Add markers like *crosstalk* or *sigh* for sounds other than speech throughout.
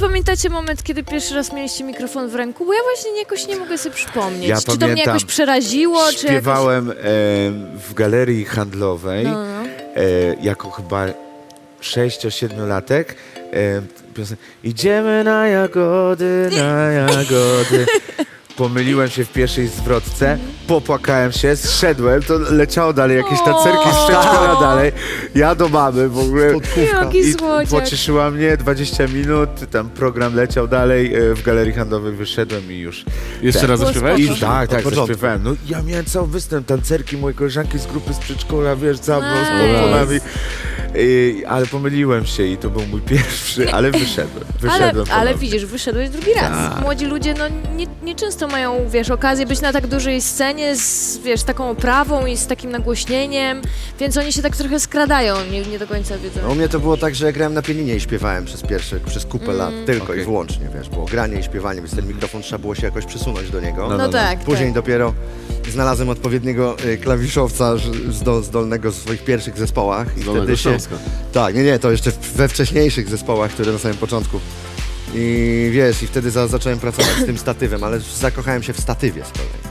Pamiętacie moment, kiedy pierwszy raz mieliście mikrofon w ręku? Bo ja właśnie jakoś nie mogę sobie przypomnieć. Ja czy to mnie pamiętam. jakoś przeraziło, czy jakoś... Śpiewałem e, w galerii handlowej No, no. e, jako chyba 6-7-latek. E, Idziemy na jagody, na *laughs* jagody. Pomyliłem się w pierwszej zwrotce, popłakałem się, zszedłem, to leciało dalej, jakieś tacerki z przedszkola dalej. Ja do mamy w ogóle. Jaki I słodziak. pocieszyła mnie 20 minut, tam program leciał dalej, e, w galerii handlowej wyszedłem i już. Jeszcze Tak. raz Było zaśpiewałeś? spoko. I tak, tak, początku. zaśpiewałem. No ja miałem cały występ, tancerki, moje koleżanki z grupy z przedszkola, wiesz, za mną, z Nice. pomponami. I, ale pomyliłem się i to był mój pierwszy, ale wyszedłem. *laughs* Ale, Wyszedłem ale ponownie. widzisz, wyszedłeś drugi raz. Tak. Młodzi ludzie no, nie, nie często mają, wiesz, okazję być na tak dużej scenie z, wiesz, taką oprawą i z takim nagłośnieniem, więc oni się tak trochę skradają, nie, nie do końca wiedzą. No, u mnie to było tak, że ja grałem na pianinie i śpiewałem przez pierwsze, przez kupę lat, tylko Okej. i wyłącznie, wiesz, było granie i śpiewanie, więc ten mikrofon trzeba było się jakoś przesunąć do niego. No, tak, Później tak. dopiero znalazłem odpowiedniego y, klawiszowca zdolnego w swoich pierwszych zespołach. I Zdolnego wtedy się, Śląska. Tak, nie, nie, to jeszcze we wcześniejszych zespołach, które na samym początku. I wiesz, i wtedy za, zacząłem pracować z tym statywem, ale zakochałem się w statywie z kolei.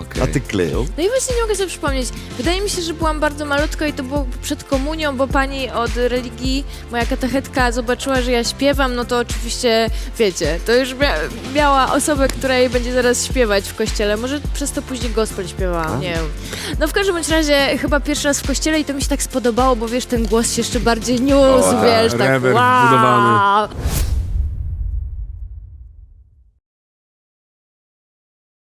Okej. A ty kleją? No i właśnie nie mogę sobie przypomnieć. Wydaje mi się, że byłam bardzo malutka i to było przed komunią, bo pani od religii, moja katechetka zobaczyła, że ja śpiewam, no to oczywiście, wiecie, to już mia miała osobę, która jej będzie zaraz śpiewać w kościele. Może przez to później gospel śpiewałam, A? nie wiem. No w każdym bądź razie chyba pierwszy raz w kościele i to mi się tak spodobało, bo wiesz, ten głos się jeszcze bardziej niósł, O, tak, wiesz, tak wow.